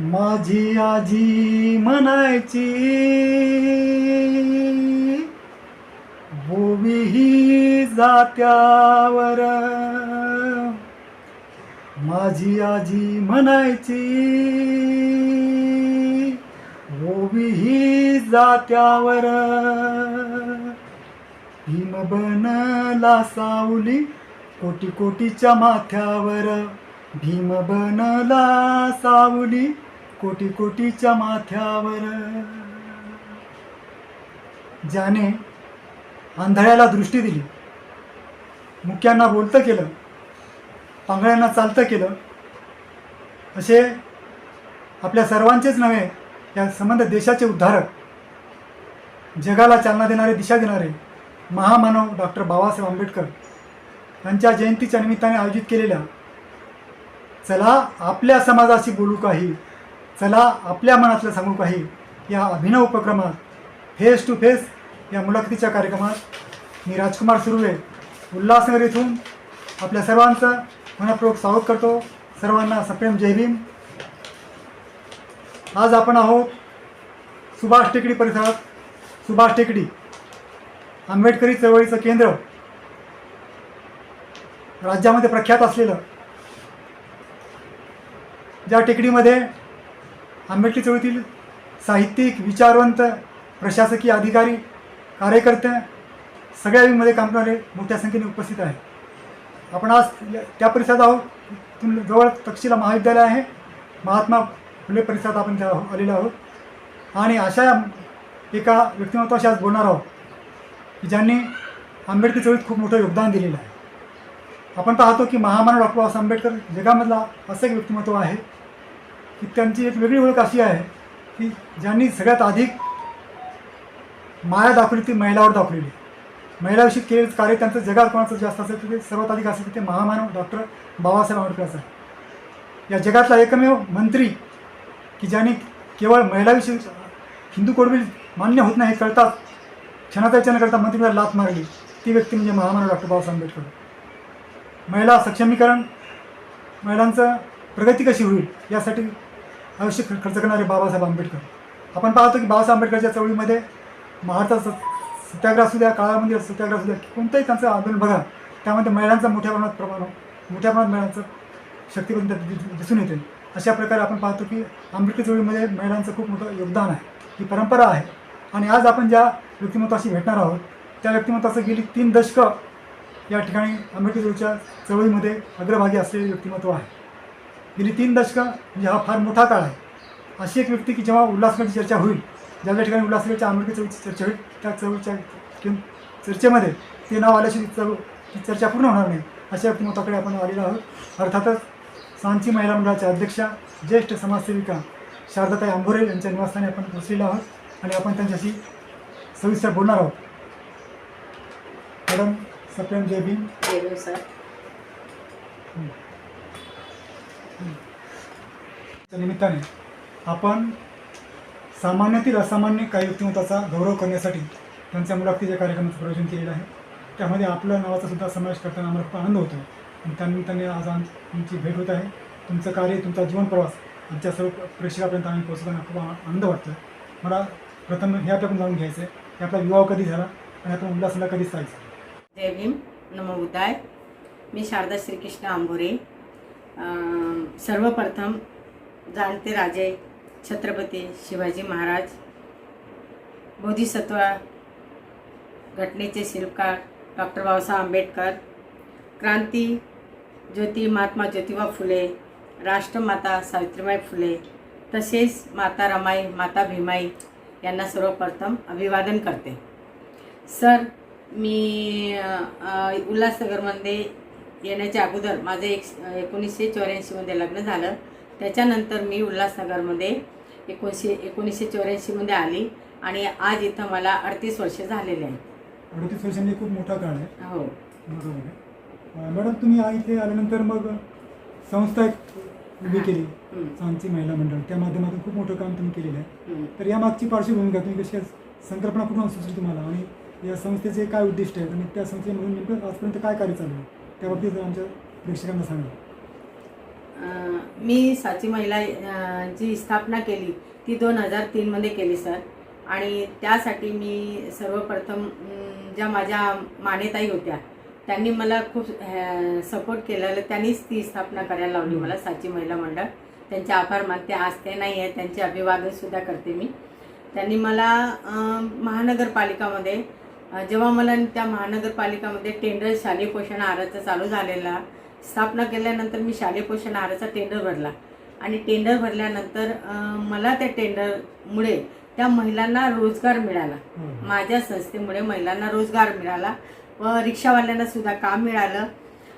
माझी आजी म्हणायची बोबी ही जात्यावर. माझी आजी म्हणायची बोबी ही जात्यावर. भीम बनला सावली कोटी कोटीच्या माथ्यावर. भीम बनला सावली कोटी कोटीच्या माथ्यावर. ज्याने आंधळ्याला दृष्टी दिली मुक्यांना बोलतं केलं पांगळ्यांना चालतं केलं असे आपल्या सर्वांचेच नव्हे या संबंध देशाचे उद्धारक जगाला चालना देणारे दिशा देणारे महामानव डॉक्टर बाबासाहेब आंबेडकर यांच्या जयंतीच्या निमित्ताने आयोजित केलेल्या चला आपल्या समाजाशी बोलू काही. चला आपल्या मनातलं सांगू काही या अभिनव उपक्रमात फेस टू फेस या मुलाखतीच्या कार्यक्रमात मी राजकुमार सुर्वे उल्हासनगर येथून आपल्या सर्वांचं मनपूर्वक स्वागत करतो. सर्वांना सप्रेम जय भीम. आज आपण आहोत सुभाष टेकडी परिसरात. सुभाष टेकडी आंबेडकरी चळवळीचं केंद्र राज्यामध्ये प्रख्यात असलेलं. ज्या टेकडीमध्ये आंबेडकरी चळवळीतील साहित्यिक विचारवंत प्रशासकीय अधिकारी कार्यकर्ते सगळ्या विंगमध्ये काम करणारे मोठ्या संख्येने उपस्थित आहेत. आपण आज त्या परिसरात आहोत. तिथून जवळ तक्षशिला महाविद्यालय आहे. महात्मा फुले परिसरात आपण त्या आलेलो आहोत. आणि अशा एका व्यक्तिमत्वाशी आज बोलणार आहोत की ज्यांनी आंबेडकर चळवळीत खूप मोठं योगदान दिलेलं आहे. आपण पाहतो की महामानव डॉक्टर बाबासाहेब आंबेडकर जगामधला असं एक व्यक्तिमत्व आहे. की त्यांची एक वेगळी ओळख अशी आहे की ज्यांनी सगळ्यात अधिक माया दाखवली ती महिलावर दाखवलेली. महिलाविषयी केलेलं कार्य त्यांचं जगात कोणाचं जास्त असेल तर ते सर्वात अधिक असेल ते महामानव डॉक्टर बाबासाहेब आंबेडकरचा या जगातला एकमेव मंत्री की ज्यांनी केवळ महिलाविषयी हिंदू कोडबिल मान्य होत नाही हे कळतात क्षणाचा विचार करता मंत्रीला लात मारली ती व्यक्ती म्हणजे महामानव डॉक्टर बाबासाहेब आंबेडकर. महिला सक्षमीकरण महिलांचं प्रगती कशी होईल यासाठी आयुष्य खर्च करणारे बाबासाहेब आंबेडकर. आपण पाहतो की बाबासाहेब आंबेडकरच्या चळवळीमध्ये महाराष्ट्राचा स- सत्याग्रह असू द्या काळामध्ये सत्याग्रह असू द्या कोणतंही त्यांचं आंदोलन बघा त्यामध्ये महिलांचा मोठ्या प्रमाणात प्रमाण मोठ्या प्रमाणात महिलांचं शक्तीपण दिसून येते. अशा प्रकारे आपण पाहतो की आंबेडकर चळवळीमध्ये महिलांचं खूप मोठं योगदान आहे. ही परंपरा आहे. आणि आज आपण ज्या व्यक्तिमत्वाशी भेटणार आहोत त्या व्यक्तिमत्वाचं गेली तीन दशकं या ठिकाणी आंबेडकर चळवळीच्या चळवळीमध्ये अग्रभागी असलेले व्यक्तिमत्व आहे. गेली तीन दशकं म्हणजे हा फार मोठा काळ आहे. अशी एक व्यक्ती की जेव्हा उल्हासनगरची चर्चा होईल ज्या ज्या ठिकाणी उल्हासनगरच्या आंबेडकर चळवळीची चर्चा होईल त्या चळवळीच्या चर्चेमध्ये ते नाव आल्याशी ती चर्चा पूर्ण होणार नाही. अशा व्यक्तिमत्वाकडे आपण आलेलो आहोत. अर्थातच सांची महिला मंडळाच्या अध्यक्षा ज्येष्ठ समाजसेविका शारदाताई आंबोरे यांच्या निवासस्थानी आपण पोचलेलो आहोत आणि आपण त्यांच्याशी सविस्तर बोलणार आहोत. मॅडम सप्रेम जय भीम. सर. त्या निमित्ताने आपण सामान्यातील असामान्य काही व्यक्तिमत्वाचा गौरव करण्यासाठी त्यांच्या मुलाखतीच्या कार्यक्रमाचं प्रयोजन केलेलं आहे. त्यामध्ये आपल्या नावाचा सुद्धा समावेश करताना आम्हाला खूप आनंद होतो आणि त्यानिमित्ताने आज आमची तुमची भेट होत आहे. तुमचं कार्य तुमचा जीवन प्रवास आमच्या सर्व प्रेक्षकापर्यंत आम्ही पोहोचताना खूप आनंद वाटतो मला प्रथम हे आपल्याकडून जाणून घ्यायचं आहे की आपला विवाह कधी झाला आणि आपण उल्हासला कधी जायचं जय भीम. नमो बुद्धाय. मी शारदा श्रीकृष्ण आंबोरे. सर्वप्रथम जाणते राजे छत्रपती शिवाजी महाराज. बोधिसत्व घटनेचे शिल्पकार डॉक्टर बाबासाहेब आंबेडकर. क्रांती ज्योती महात्मा ज्योतिबा फुले राष्ट्रमाता सावित्रीबाई फुले तसेच माता रमाई माता भीमाई यांना सर्वप्रथम अभिवादन करते. सर मी उल्हासनगरमध्ये येण्याच्या अगोदर माझं एक एकोणीसशे चौऱ्याऐंशीमध्ये लग्न झालं. त्याच्यानंतर मी उल्हासनगरमध्ये एकोणीसशे एकोणीसशे चौऱ्याऐंशीमध्ये आली आणि आज इथं मला अडतीस वर्षे झालेले आहेत. अडतीस वर्षांनी खूप मोठा काळ आहे. हो. बरोबर मॅडम तुम्ही इथे आल्यानंतर मग संस्था एक उभी केली सांची महिला मंडळ. त्या माध्यमातून खूप मोठं काम तुम्ही केलेलं आहे. तर या मागची पार्श्वभूमी काय तुम्ही कशी संकल्पना कुठून सुचली तुम्हाला? आणि या संस्थेचे काय उद्दिष्ट आहेत? आणि त्या संस्थेमधून नेमकं आजपर्यंत काय कार्य चालू आहे? त्या बाबतीत जर आमच्या प्रेक्षकांना सांगा. मी साची महिला जी स्थापना केली ती दोन हजार तीनमध्ये केली सर. आणि त्यासाठी मी सर्वप्रथम ज्या माझ्या मानेताई होत्या त्यांनी मला खूप सपोर्ट केलेलं त्यांनीच ती स्थापना करायला लावली मला साची महिला मंडळ. त्यांचे आभार मानते आज ते नाही आहे त्यांचे अभिवादनसुद्धा करते मी. त्यांनी मला महानगरपालिकामध्ये जेव्हा मला त्या महानगरपालिकामध्ये टेंडर शालेय पोषण आहाराचा चालू झालेला स्थापना केल्यानंतर मी शालेय पोषण आहाराचा टेंडर भरला. आणि टेंडर भरल्यानंतर मला त्या टेंडरमुळे त्या महिलांना रोजगार मिळाला. माझ्या संस्थेमुळे महिलांना रोजगार मिळाला व रिक्षावाल्यांना सुद्धा काम मिळालं.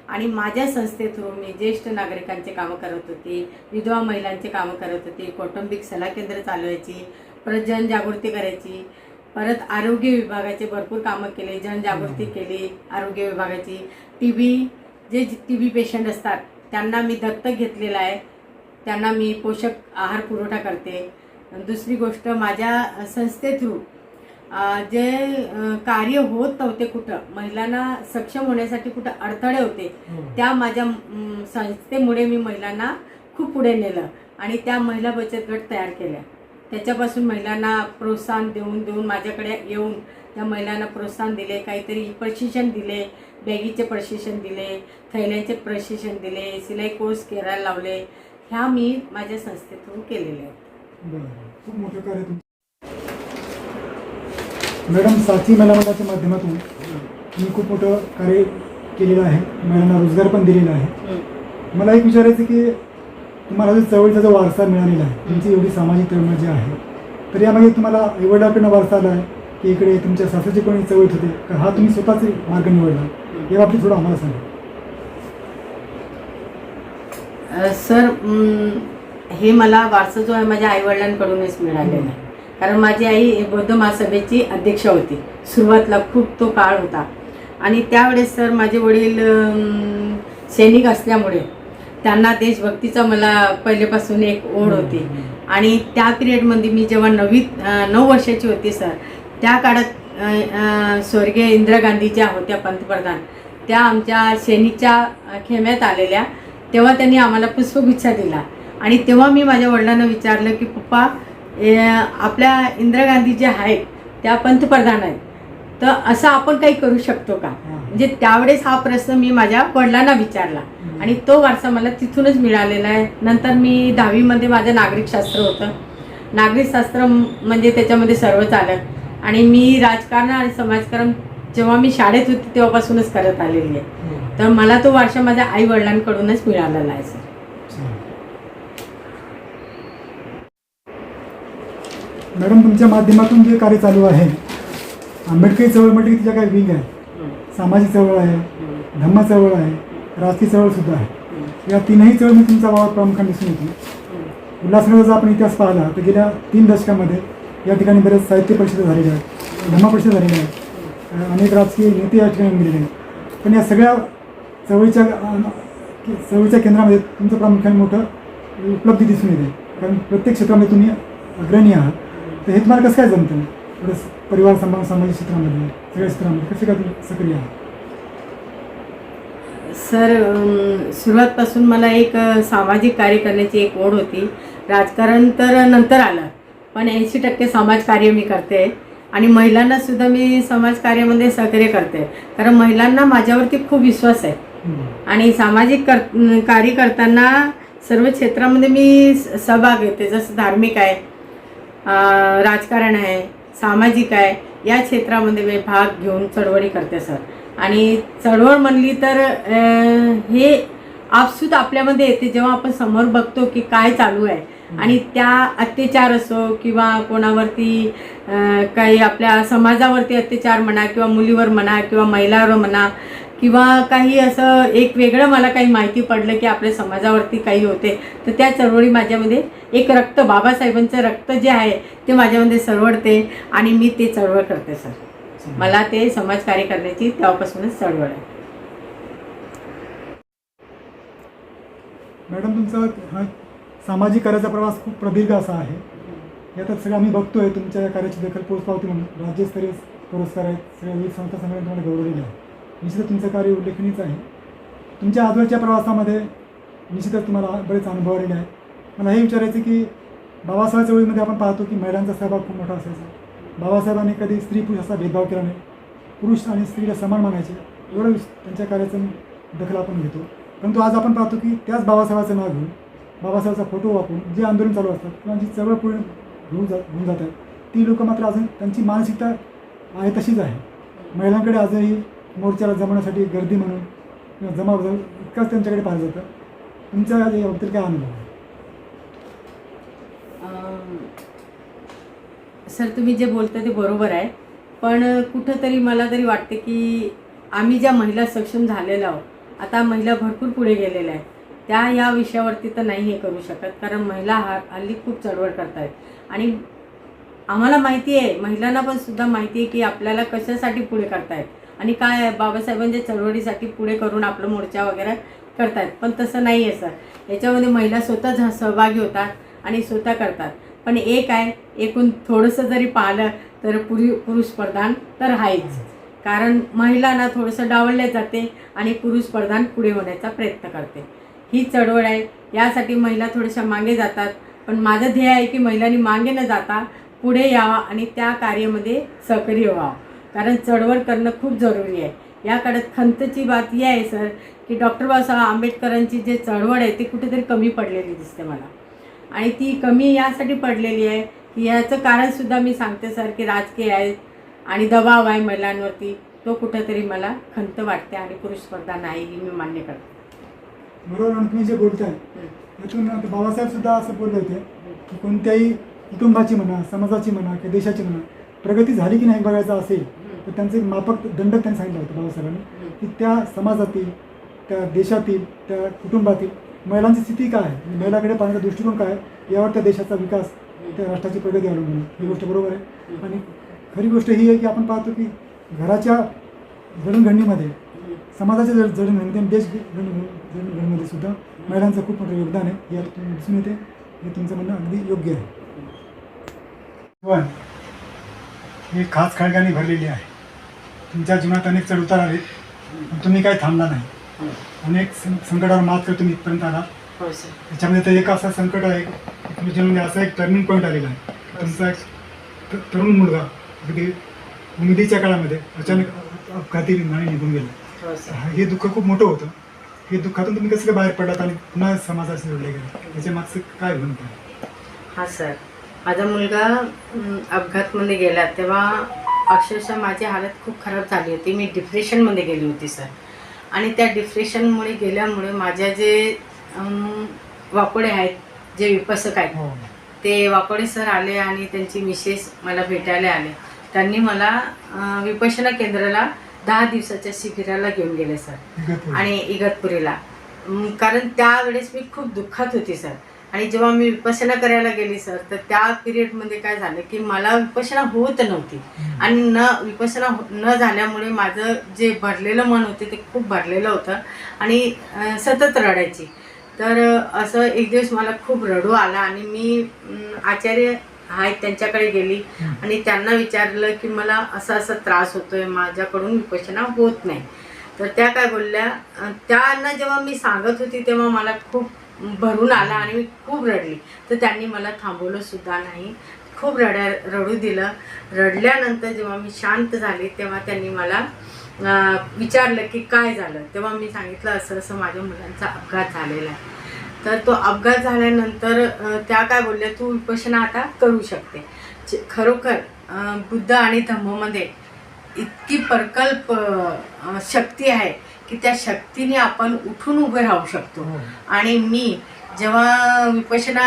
आणि माझ्या संस्थे थ्रू मी ज्येष्ठ नागरिकांचे कामं करत होती विधवा महिलांचे कामं करत होती कौटुंबिक सल्ला केंद्र चालवायची परत जनजागृती करायची. परत आरोग्य विभागाचे भरपूर कामं केले जनजागृती केली आरोग्य विभागाची. T B J T be patient असतात त्यांना मी दत्तक घेतलेलं आहे. त्यांना मी पोषक आहार पुरवठा करते. दुसरी गोष्ट माझ्या संस्थे थ्रू जे कार्य होत नव्हते कुठं महिलांना सक्षम होण्यासाठी कुठं अडथळे होते त्या माझ्या संस्थेमुळे मी महिलांना खूप पुढे नेलं आणि त्या महिला बचत गट तयार केल्या. त्याच्यापासून महिलांना प्रोत्साहन देऊन देऊन माझ्याकडे येऊन त्या महिलांना प्रोत्साहन दिले काहीतरी प्रशिक्षण दिले बॅगीचे प्रशिक्षण दिले थैल्यांचे प्रशिक्षण दिले सिलाई कोर्स करायला लावले. ह्या मी माझ्या संस्थेतून केलेले आहेत. खूप मोठं कार्य मॅडम साची महिला मंडळाच्या माध्यमातून तुम्ही खूप मोठं कार्य केलेलं आहे. महिलांना रोजगार पण दिलेला आहे. मला एक विचारायचं की तुम्हाला जो चळवळीचा जो वारसा मिळालेला आहे तुमची एवढी सामाजिक चळवळ जी आहे तर यामागे तुम्हाला एवढ्याकडनं वारसा आला आहे की इकडे तुमच्या सासूची कोणी चळवळीत होते का हा तुम्ही स्वतःच मार्ग निवडला? या बाबतीत थोडं आम्हाला सांगा. सर हे मला वारसा जो आहे माझ्या आईवडिलांकडूनच मिळालेला आहे. कारण माझी आई बौद्ध महासभेची अध्यक्ष होती. सुरुवातला खूप तो काळ होता. आणि त्यावेळेस सर माझे वडील सैनिक असल्यामुळे त्यांना देशभक्तीचा मला पहिलेपासून एक ओढ होती. आणि त्या पिरियडमध्ये मी जेव्हा नवी नऊ वर्षाची होती सर त्या काळात स्वर्गीय इंदिरा गांधी ज्या होत्या पंतप्रधान. त्या आमच्या सैनिकच्या खेम्यात आलेल्या. तेव्हा त्यांनी आम्हाला पुष्पगुच्छ दिला. आणि तेव्हा मी माझ्या वडिलांना विचारलं की पप्पा आपल्या इंदिरा गांधी ज्या आहेत त्या पंतप्रधान आहेत. तर असं आपण काही करू शकतो का? म्हणजे त्यावेळेस हा प्रश्न मी माझ्या वडिलांना विचारला. आणि तो वारसा मला तिथूनच मिळालेला आहे. नंतर मी दहावीमध्ये माझं नागरिकशास्त्र होतं. नागरिकशास्त्र म्हणजे त्याच्यामध्ये सर्वच आलं आणि मी राजकारण आणि समाजकारण जेव्हा मी शाळेत होते तेव्हापासूनच करत आलेली आहे. तर मला तो वारसा माझ्या आई वडिलांकडूनच मिळालेला आहे सर. मॅडम तुमच्या माध्यमातून जे कार्य चालू आहे आंबेडकरी चळवळ म्हटली की तिच्या काही विंग आहे सामाजिक चळवळ आहे धम्म चळवळ आहे राजकीय चळवळ सुद्धा आहे. या तीनही चळवळी तुमचा वावर प्रामुख्याने दिसून येतो. उल्हासनगरचा जर आपण इतिहास पाहिला तर गेल्या तीन दशकामध्ये या ठिकाणी बरेच साहित्य परिषद झालेल्या आहेत धम्म परिषद झालेल्या आहेत अनेक राजकीय नेते या ठिकाणी गेलेले आहेत पण या सगळ्या चळवळीच्या चळवळीच्या केंद्रामध्ये तुमचं प्रामुख्याने मोठं उपलब्धी दिसून येते. कारण प्रत्येक क्षेत्रामध्ये तुम्ही अग्रणी आहात. तर हे तुम्हाला कसं काय जमतं? परिवार सांभाळ सामाजिक क्षेत्रामध्ये सगळ्या क्षेत्रामध्ये कसे काय सक्रिय आहात सर सुरुवातपासून मला एक सामाजिक कार्य करण्याची एक ओढ होती राजकारण तर नंतर आलं पण ऐंशी टक्के समाजकार्य मी करते आणि महिलांना सुद्धा मी समाजकार्यामध्ये सहकार्य करते कारण महिलांना माझ्यावरती खूप विश्वास आहे आणि सामाजिक कर कार्य करताना सर्व क्षेत्रामध्ये मी सहभाग घेते जसं धार्मिक आहे राजकारण आहे सामाजिक आहे या क्षेत्रामध्ये मी भाग घेऊन चळवळी करते सर. आणि चळवळ म्हणली तर हे आपसूत आपल्यामध्ये येते. जेव्हा आपण समोर बघतो की काय चालू आहे आणि त्या अत्याचार असो किंवा कोणावरती काही आपल्या समाजावरती अत्याचार म्हणा किंवा मुलीवर म्हणा किंवा महिलावर म्हणा किंवा काही असं एक वेगळं मला काही माहिती पडलं की आपल्या समाजावरती काही होते तर त्या चळवळी माझ्यामध्ये एक रक्त बाबासाहेबांचं रक्त जे आहे ते माझ्यामध्ये सरवडते आणि मी ते चळवळ करते सर. मला ते समाजकार्य करण्याची तेव्हापासूनच चळवळ आहे. मॅडम तुमचा हा सामाजिक कार्याचा प्रवास खूप प्रदीर्घ असा आहे. यात सगळं आम्ही बघतोय तुमच्या कार्याची दखल पोचपावती म्हणून. राज्यस्तरीय पुरस्कार आहेत सगळ्या विविध संस्था संघटना तुम्हाला गौरवलेल्या आहेत. निश्चितच तुमचं कार्य उल्लेखनीयच आहे. तुमच्या आजवरच्या प्रवासामध्ये निश्चितच तुम्हाला बरेच अनुभव आलेले आहेत. मला हे विचारायचं की बाबासाहेब चळवळीमध्ये आपण पाहतो की महिलांचा सहभाग खूप मोठा असायचा. बाबासाहेबांनी कधी स्त्री पुरुष असा भेदभाव केला नाही. पुरुष आणि स्त्रीला समान मानायचे. एवढं त्यांच्या कार्याचं दखल आपण घेतो. परंतु आज आपण पाहतो की त्याच बाबासाहेबाचं नाव घेऊन बाबासाहेबाचा फोटो वापरून जे आंदोलन चालू असतात किंवा जी चळवळ पुढे घेऊन जा घेऊन जात आहेत ती लोकं मात्र अजून त्यांची मानसिकता आहे तशीच आहे. महिलांकडे आजही मोर्चाला जमण्यासाठी गर्दी म्हणून किंवा जमाव जाऊन त्यांच्याकडे पाहिलं जातं. तुमच्या याबद्दल काय अनुभव सर तुम्ही जे बोलता ते बरोबर आहे. पण कुठंतरी मला तरी वाटते की आम्ही ज्या महिला सक्षम झालेल्या आहोत आता महिला भरपूर पुढे गेलेल्या आहेत. त्या या विषयावरती तर नाही हे करू शकत कारण महिला हा हल्ली खूप चळवळ करत आहेत आणि आम्हाला माहिती आहे महिलांना पण सुद्धा माहिती आहे की आपल्याला कशासाठी पुढे करतायत. आणि काय बाबासाहेबांच्या म्हणजे चळवळीसाठी पुढे करून आपलं मोर्चा वगैरे करतात पण तसं नाही आहे सर. याच्यामध्ये महिला स्वतःच सहभागी होतात आणि स्वतः करतात. पण एक आहे एकूण थोडंसं जरी पाहिलं तर पुरी पुरुष प्रधान तर आहेच. कारण महिलांना थोडंसं डावलले जाते आणि पुरुष प्रधान पुढे होण्याचा प्रयत्न करते. ही चळवळ आहे. यासाठी महिला थोड्याशा मागे जातात. पण माझं ध्येय आहे की महिलांनी मागे न जाता पुढे यावा आणि त्या कार्यामध्ये सक्रिय व्हावं. कारण चळवळ करणं खूप जरुरी आहे. या काळात खंतची बात ही आहे सर की डॉक्टर बाबासाहेब आंबेडकरांची जे चळवळ आहे ती कुठेतरी कमी पडलेली दिसते मला. आणि ती कमी यासाठी पडलेली आहे की याचं कारणसुद्धा मी सांगते सर की राजकीय आहे आणि दबाव आहे महिलांवरती. तो कुठेतरी मला खंत वाटते आणि पुरुष स्पर्धा नाही ही मी मान्य करते. बरोबर आणि तुम्ही जे बोलताय यातून आता बाबासाहेब सुद्धा असं बोलले होते की कोणत्याही कुटुंबाची म्हणा समाजाची म्हणा किंवा देशाची म्हणा प्रगती झाली की नाही बघायचं असेल तर त्यांचं एक मापक दंडक त्यांनी सांगितलं होतं बाबासाहेबांनी की त्या समाजातील त्या देशातील त्या कुटुंबातील महिलांची स्थिती काय आहे? आणि महिलाकडे पाहण्याचा दृष्टिकोन काय आहे? यावर त्या देशाचा विकास त्या राष्ट्राची प्रगती अवलंबून ही गोष्ट बरोबर आहे. आणि खरी गोष्ट ही आहे की आपण पाहतो की घराच्या जडणघडणीमध्ये समाजाच्या जड जडणघडणीत आणि देश जडणघडणी जडणघडणीमध्ये सुद्धा महिलांचं खूप मोठं योगदान आहे. यात तुम्ही दिसून येते. हे तुमचं म्हणणं अगदी योग्य आहे. पण ही खास खळग्याने भरलेली आहे. तुमच्या जीवनात अनेक चढ उतार आले. पण तुम्ही काही थांबला नाही. अनेक सं संकटावर मात करत तुम्ही इथपर्यंत आला. सर. त्याच्यामध्ये तर एक असं संकट आहे की तुमच्या जीवनामध्ये असं एक टर्निंग पॉईंट आलेला आहे. तुमचा एक त- तरुण मुलगा अगदी उमेदीच्या काळामध्ये अचानक अप- अपघाती नाही निघून गेला. हो सर. हे दुःख खूप मोठं होतं. हे दुःखातून तुम्ही कसं काय बाहेर पडलात आणि पुन्हा समाजाशी जोडले गेले? त्याच्या मागचं काय भूमिका आहे? हा सर. माझा मुलगा अं, अपघातमध्ये गेला तेव्हा अक्षरशः माझी हालत खूप खराब झाली होती. मी डिप्रेशनमध्ये गेली होती सर. आणि त्या डिप्रेशनमुळे गेल्यामुळे माझ्या जे वाकोडे आहेत जे विपसक आहेत हो. ते वाकोडे सर आले आणि त्यांची मिसेस मला भेटायला आले. त्यांनी मला अं, विपश्यना केंद्राला दहा दिवसाच्या शिबिराला घेऊन गेले सर. आणि इगतपुरीला. कारण त्यावेळेस मी खूप दुःखात होती सर. आणि जेव्हा मी विपसना करायला गेली सर तर त्या पिरियडमध्ये काय झालं की मला विपसना होत नव्हती. आणि न विपसना हो- न झाल्यामुळे माझं जे भरलेलं मन होते ते खूप भरलेलं होतं. आणि सतत रडायची. तर असं एक दिवस मला खूप रडू आला आणि मी आचार्य आहेत त्यांच्याकडे गेली. आणि त्यांना विचारलं की मला असा असा त्रास होतोय माझ्याकडून विपसना होत नाही. तर त्या काय बोलल्या त्यांना जेव्हा मी सांगत होती तेव्हा मला खूप भरून आला आणि मी खूप रडली. तर त्यांनी मला थांबवलं सुद्धा नाही. खूप रड्या रडू दिलं. रडल्यानंतर जेव्हा मी शांत झाले तेव्हा त्यांनी मला विचारलं की काय झालं? तेव्हा मी सांगितलं असं असं माझ्या मुलांचा अपघात झालेला आहे. तर तो अपघात झाल्यानंतर त्या काय बोलल्या तू उपोषणा आता करू शकते. खरोखर बुद्ध आणि धम्ममध्ये इतकी प्रकल्प शक्ती आहे. की त्या शक्तीने आपण उठून उभे राहू शकतो. हो. आणि मी जेव्हा विपशना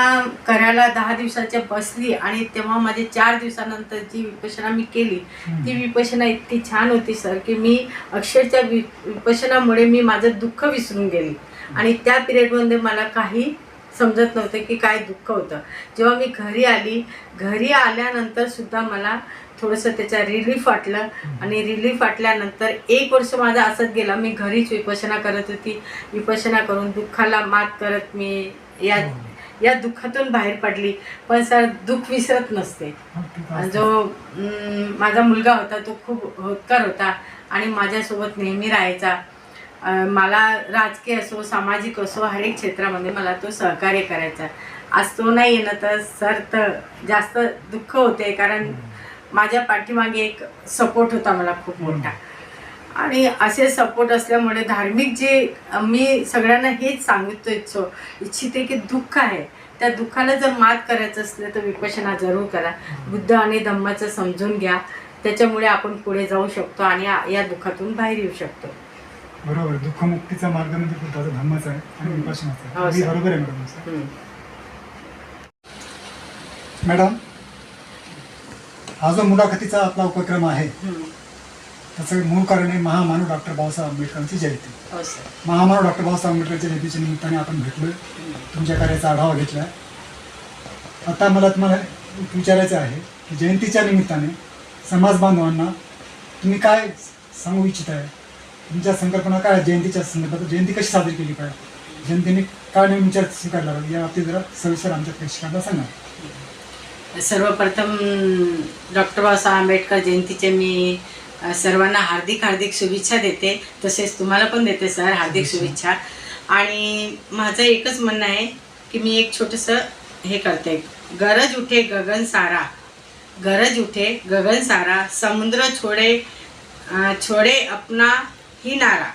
करायला दहा दिवसाच्या बसली आणि तेव्हा माझे चार दिवसानंतर जी विपशना मी केली ती विपशना इतकी छान होती सर की मी अक्षरशः वि विपशनामुळे मी माझं दुःख विसरून गेली. आणि त्या पिरियडमध्ये मला काही समजत नव्हतं की काय दुःख होतं. जेव्हा मी घरी आली घरी आल्यानंतर सुद्धा मला थोडंसं त्याचा रिलीफ वाटलं. आणि रिलीफ वाटल्यानंतर एक वर्ष माझा असंच गेला. मी घरीच विपसना करत होती. विपसना करून दुःखाला मात करत मी या या दुःखातून बाहेर पडली. पण सर दुःख विसरत नसते. जो माझा मुलगा होता तो खूप होतकर होता. आणि माझ्यासोबत नेहमी राहायचा. मला राजकीय असो सामाजिक असो हर एक क्षेत्रामध्ये मला तो सहकार्य करायचा. आज तो नाही आहे ना तर सर तर जास्त दुःख होते. कारण माझ्या पाठीमागे एक सपोर्ट होता मला खूप मोठा. आणि असे सपोर्ट असल्यामुळे धार्मिक जे मी सगळ्यांना हेच सांगिततो इच्छो इच्छिते की दुःख आहे. त्या दुःखाला जर मात करायचं असलं तर विपशना जरूर करा. बुद्ध आणि धम्माचं समजून घ्या. त्याच्यामुळे आपण पुढे जाऊ शकतो आणि या- दुःखातून बाहेर येऊ शकतो. बरोबर. दुःखमुक्तीचा मार्ग म्हणजे बुद्धाचा धम्माचा आहे आणि आहे. हो. बरोबर आहे मॅडम. मॅडम? हा जो मुलाखतीचा आपला उपक्रम आहे. त्याचं मूळ कारण आहे महामानव डॉक्टर बाबासाहेब आंबेडकरांची जयंती. हो महामानव डॉक्टर बाबासाहेब आंबेडकरच्या जयंतीच्या निमित्ताने आपण हम्म. तुमच्या कार्याचा आढावा घेतला. आता मला तुम्हाला विचारायचं आहे की जयंतीच्या निमित्ताने समाज बांधवांना तुम्ही काय सांगू इच्छित आहे तुमच्या संकल्पना काय जयंतीच्या संदर्भात? जयंती कशी साजरी केली पाहिजे? जयंतीने काय नवीन विचार स्वीकारला या बाबतीत जरा सविस्तर आमच्या प्रेक्षकांना सांगा. सर्वप्रथम डॉक्टर बाबासाहेब आंबेडकर जयंतीचे मी सर्वांना हार्दिक हार्दिक शुभेच्छा देते. तसेच तुम्हाला पण देते सर. हार्दिक शुभेच्छा. आणि माझं एकच म्हणणं आहे की मी एक छोटंसं हे करते. गरज उठे गगन सारा. गरज उठे गगन सारा. समुद्र छोड़े छोड़े अपना ही नारा.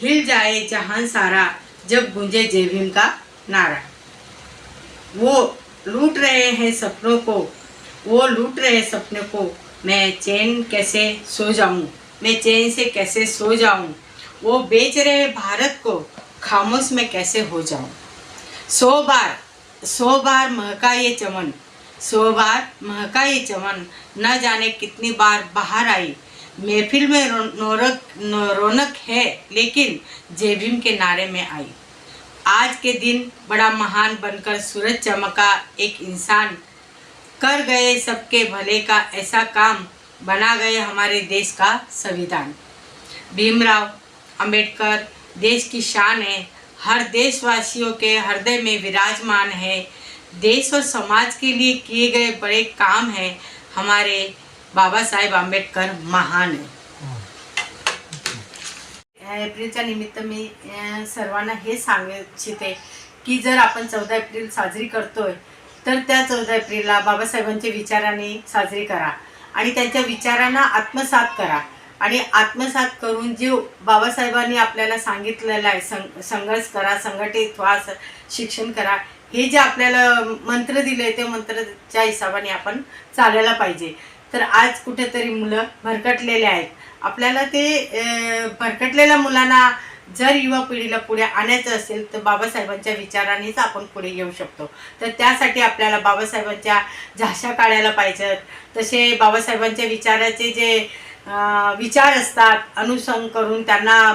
हिल जाए जहान सारा. जब गूंजे जय भीम का नारा. वो लूट रहे हैं सपनों को। वो लूट रहे सपने को। मैं चैन कैसे सो जाऊँ? मैं चैन से कैसे सो जाऊँ? वो बेच रहे भारत को। खामोश में कैसे हो जाऊँ? सौ बार सौ बार महका ये चमन। सौ बार महका ये चमन। न जाने कितनी बार बाहर आई। महफिल में रो- नौरक रौनक है, लेकिन जय भीम के नारे में आई। आज के दिन बड़ा महान बनकर सूरज चमका एक इंसान। कर गए सबके भले का ऐसा काम, बना गए हमारे देश का संविधान। भीमराव अंबेडकर देश की शान है, हर देशवासियों के हृदय में विराजमान है। देश और समाज के लिए किए गए बड़े काम हैं, हमारे बाबा साहेब आंबेडकर महान है। एप्रिलच्या निमित्त मी सर्वांना हे सांगू इच्छिते की जर आपण चौदा एप्रिल साजरी करतोय तर त्या चौदा एप्रिलला बाबासाहेबांच्या विचाराने साजरी करा आणि त्यांच्या विचारांना आत्मसात करा. आणि आत्मसात करून जे बाबासाहेबांनी आपल्याला सांगितलेलं आहे सं संघर्ष करा संघटित व्हा शिक्षण करा हे जे आपल्याला मंत्र दिले ते मंत्रच्या हिशोबाने आपण चालायला पाहिजे. तर आज कुठेतरी मुलं भरकटलेले आहेत. आपल्याला ते भरकटलेल्या मुलांना जर युवा पिढीला पुढे आणायचं असेल तर बाबासाहेबांच्या विचारानेच आपण पुढे येऊ शकतो. तर त्यासाठी आपल्याला बाबासाहेबांच्या झाशा काढायला पाहिजेत. तसे बाबासाहेबांच्या विचाराचे जे विचार असतात अनुसंग करून त्यांना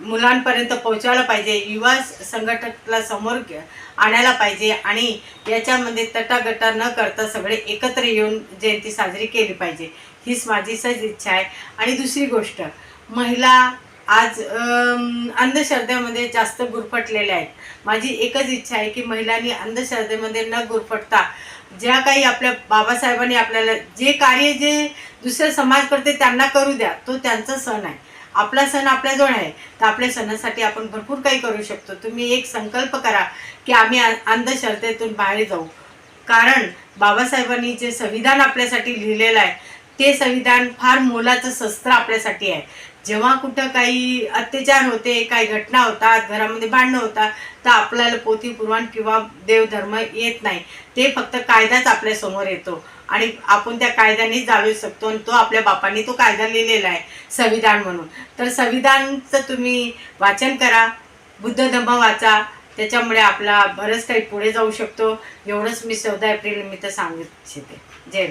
मुलांपर्यंत पोहोचवायला पाहिजे युवा संघटकला समोर आणायला पाहिजे आणि याच्यामध्ये तटागटा न करता सगळे एकत्र येऊन जयंती साजरी केली पाहिजे. हीच माझी सहज इच्छा आहे. आणि दुसरी गोष्ट महिला आज अंधश्रद्धेमध्ये जास्त गुरफटलेल्या आहेत. माझी एकच इच्छा आहे की महिलांनी अंधश्रद्धेमध्ये न गुरफटता ज्या काही आपल्या बाबासाहेबांनी आपल्याला जे कार्य जे दुसरे समाज करते त्यांना करू द्या तो त्यांचा सण आहे. आपला सण आपल्याजवळ आहे तर आपल्या सणासाठी आपण भरपूर काही करू शकतो. तुम्ही एक संकल्प करा की आम्ही अंधश्रद्धेतून बाहेर जाऊ. कारण बाबासाहेबांनी जे संविधान आपल्यासाठी लिहिलेलं आहे ते संविधान फार मोलाचं शस्त्र आपल्यासाठी आहे. जेव्हा कुठं काही अत्याचार होते काही घटना होतात घरामध्ये भांडणं होतात तर आपल्याला पोथी पुराण किंवा देवधर्म येत नाही. ते फक्त कायदाच आपल्यासमोर येतो. आणि आपण त्या कायद्याने जाळू शकतो आणि तो आपल्या बापांनी तो कायदा लिहिलेला आहे संविधान म्हणून. तर संविधानचं तुम्ही वाचन करा बुद्ध धम्म वाचा त्याच्यामुळे आपला बरंच काही पुढे जाऊ शकतो. एवढंच मी चौदा एप्रिल निमित्त सांगू इच्छिते. जय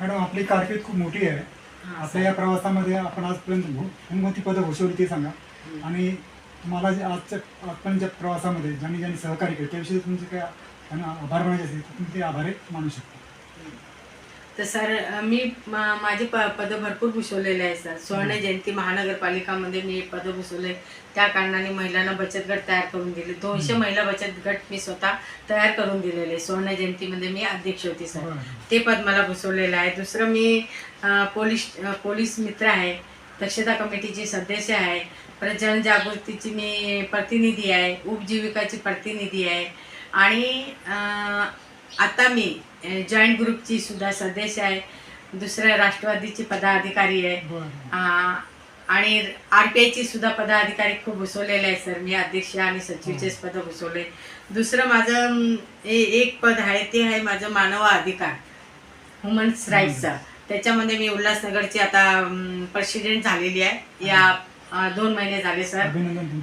मॅडम आपली कारकीर्द खूप मोठी आहे. आपल्या या प्रवासामध्ये आपण आजपर्यंत कोणकोणती पदं भूषवली ते सांगा. आणि तुम्हाला जे आजच्या आजपर्यंतच्या प्रवासामध्ये ज्यांनी ज्यांनी सहकार्य केलं त्याविषयी तुमचे काय त्यांना आभार मानायचे असतील तर तुम्ही ते आभार मानू शकता. तर सर मी माझे प पदं भरपूर भूषवलेले आहे सर. सुवर्ण जयंती महानगरपालिकामध्ये मी पदं भूषवले. त्या कारणाने महिलांना बचत गट तयार करून दिले. दोनशे महिला बचत गट मी स्वतः तयार करून दिलेले. सुवर्ण जयंतीमध्ये मी अध्यक्ष होती सर. ते पद मला भूषवलेलं आहे. दुसरं मी पोलीस पोलीस मित्र आहे. दक्षता कमिटीची सदस्य आहे. परत जनजागृतीची मी प्रतिनिधी आहे. उपजीविकाची प्रतिनिधी आहे. आणि आता मी जॉईंट ग्रुपची सुद्धा सदस्य आहे. दुसऱ्या राष्ट्रवादीची पदाधिकारी आहे. आणि आर पी आयची सुद्धा पदाधिकारी खूप घुसवलेले आहे सर. मी अध्यक्ष आणि सचिवचेच पद घुसवले. दुसरं माझं एक पद आहे ते आहे माझं मानव अधिकार ह्युमन्स राईट्सचं त्याच्यामध्ये मी उल्हासनगरची आता प्रेसिडेंट झालेली आहे. या दोन महिने झाले सर.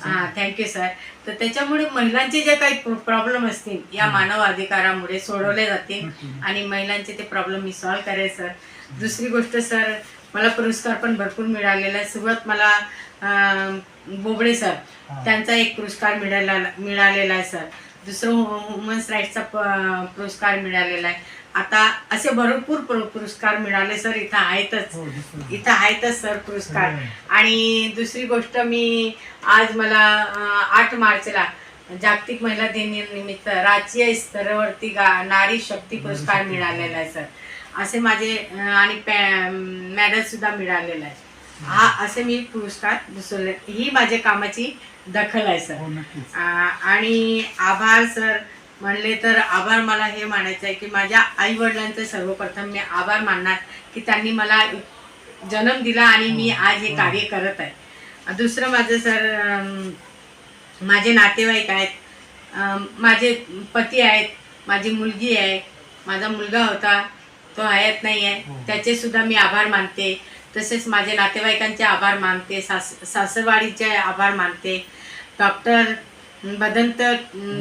हा थँक्यू सर तर त्याच्यामुळे महिलांचे जे काही प्रॉब्लेम असतील या मानव अधिकारामुळे सोडवले जातील. आणि महिलांचे ते प्रॉब्लेम मी सॉल्व्ह करेल सर दुसरी गोष्ट सर मला पुरस्कार पण भरपूर मिळालेला. आहे सुरुवात मला बोबडे सर हा. त्यांचा एक पुरस्कार मिळाला मिळालेला आहे सर दुसरं वुमन्स राईट्सचा प- पुरस्कार मिळालेला आहे. आता असे भरपूर पुर- पुरस्कार मिळाले सर इथं आहेतच. हो. इथं आहेतच सर पुरस्कार. हो. आणि दुसरी गोष्ट मी आज मला आठ मार्चला जागतिक महिला दिनानिमित्त राज्य स्तरावरती गा नारी शक्ती पुरस्कार मिळालेला आहे सर. असे माझे आणि मेडल सुद्धा मिळालेला आहे. हा असे मी पुरस्कार दुसरे ही माझ्या कामाची दखल आहे सर. हो आणि आभार सर म्हणले तर आभार मला हे मानायचं आहे की माझ्या आई वडिलांचे सर्वप्रथम मी आभार मानणार की त्यांनी मला जन्म दिला आणि मी आज हे कार्य करत आहे. दुसरं माझं सर माझे नातेवाईक आहेत. माझे पती आहेत माझी मुलगी आहे माझा मुलगा होता तो हयात नाही आहे. हो. त्याचे सुद्धा मी आभार मानते. तसेच माझे नातेवाईकांचे आभार मानते सास सासरवाडीचे आभार मानते. Doctor Bhadant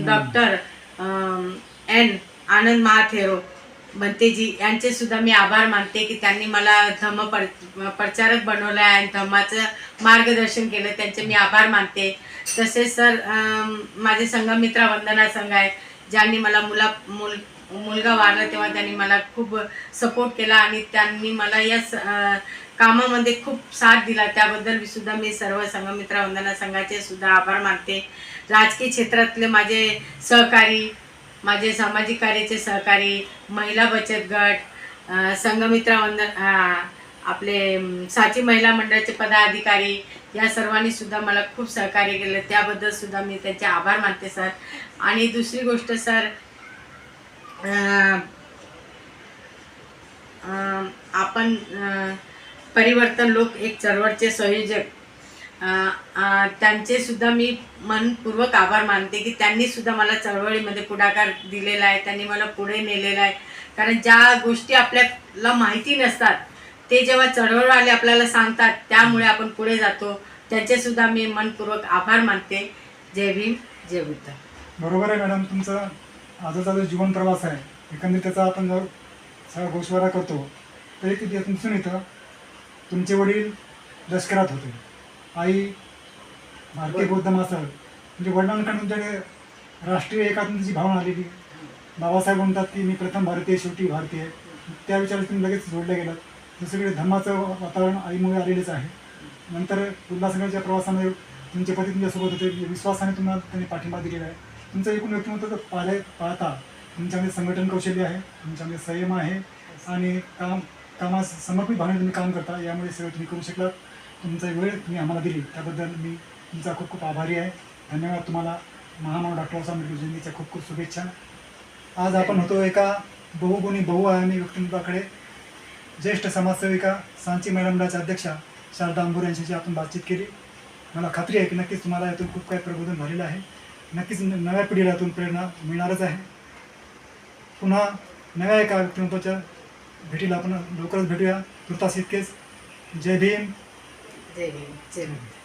doctor N Anand Mahathero Bhanteji यांचे सुद्धा मी आभार मानते की त्यांनी मला धम्म पर प्रचारक बनवलं आहे आणि धम्माचं मार्गदर्शन केलं त्यांचे मी आभार मानते. तसेच सर माझे संघमित्रा वंदना संघ आहे ज्यांनी मला मुला मुल मुलगा वाढला तेव्हा त्यांनी मला खूप सपोर्ट केला आणि त्यांनी मला या स- कामामध्ये खूप साथ दिला. त्याबद्दल मी सुद्धा मी सर्व संघमित्रा वंदना संघाचे सुद्धा आभार मानते. राजकीय क्षेत्रातले माझे सहकारी माझे सामाजिक कार्याचे सहकारी महिला बचत गट अं, संघमित्रा वंदन आपले साची महिला मंडळाचे पदाधिकारी या सर्वांनी सुद्धा मला खूप सहकार्य केलं. त्याबद्दल सुद्धा मी त्यांचे आभार मानते सर. आणि दुसरी गोष्ट सर आपण परिवर्तन लोक एक चळवळचे संयोजक. त्यांचे सुद्धा मी मनपूर्वक आभार मानते की त्यांनी सुद्धा मला चळवळीमध्ये पुढाकार दिलेला आहे त्यांनी मला पुढे नेलेला आहे. कारण ज्या गोष्टी आपल्याला माहिती नसतात ते जेव्हा चळवळवाले आपल्याला सांगतात त्यामुळे आपण पुढे जातो. त्यांचेसुद्धा मी मनपूर्वक आभार मानते. जय भीम जय बुद्ध. बरोबर आहे मॅडम तुमचं. आजचा जो जीवन प्रवास आहे एकंदरीत त्याचा आपण जर सगळा गोषवारा करतो तर एक दिसून येतं तुमचे वडील लष्करात होते. आई भारतीय बौद्ध मासल म्हणजे वडिलांकडून तुमच्याकडे राष्ट्रीय एकात्मतेची भावना आलेली. बाबासाहेब म्हणतात की मी प्रथम भारतीय शेवटी भारतीय. त्या विचारात तुम्ही लगेच जोडले गेलात दुसरीकडे धर्माचं वातावरण आईमुळे आलेलेच आहे. नंतर उल्हासनगरच्या प्रवासामध्ये तुमचे पती तुमच्यासोबत होते. विश्वासाने तुम्हाला त्यांनी पाठिंबा दिलेला आहे. तुमचं एकूण व्यक्तिमत्व जर पाहिले पाहता. तुमच्यामध्ये संघटन कौशल्य आहे तुमच्यामध्ये संयम आहे आणि काम कामास समर्पित भावने तुम्ही काम करता. यामुळे सगळं तुम्ही करू शकलात. तुमचा वेळ तुम्ही आम्हाला दिली. त्याबद्दल मी तुमचा खूप खूप आभारी आहे. धन्यवाद तुम्हाला. महामानव डॉक्टर बाबासाहेब आंबेडकर जयंतीच्या खूप खूप शुभेच्छा. आज आपण होतो एका बहुगुणी बहुआयामी व्यक्तिमत्वाकडे. ज्येष्ठ समाजसेविका सांची महिला अध्यक्षा शारदा अंबोर यांच्याशी आपण बातचीत केली. मला खात्री आहे की नक्कीच तुम्हाला यातून खूप काही प्रबोधन झालेलं आहे. नक्कीच नव्या पिढीला यातून प्रेरणा मिळणारच आहे. पुन्हा नव्या एका व्यक्तिमत्वाच्या भेटीला आपण लवकरच भेटूया. तुर्तास इतकेच. जय भीम. जय भीम. जय भीम.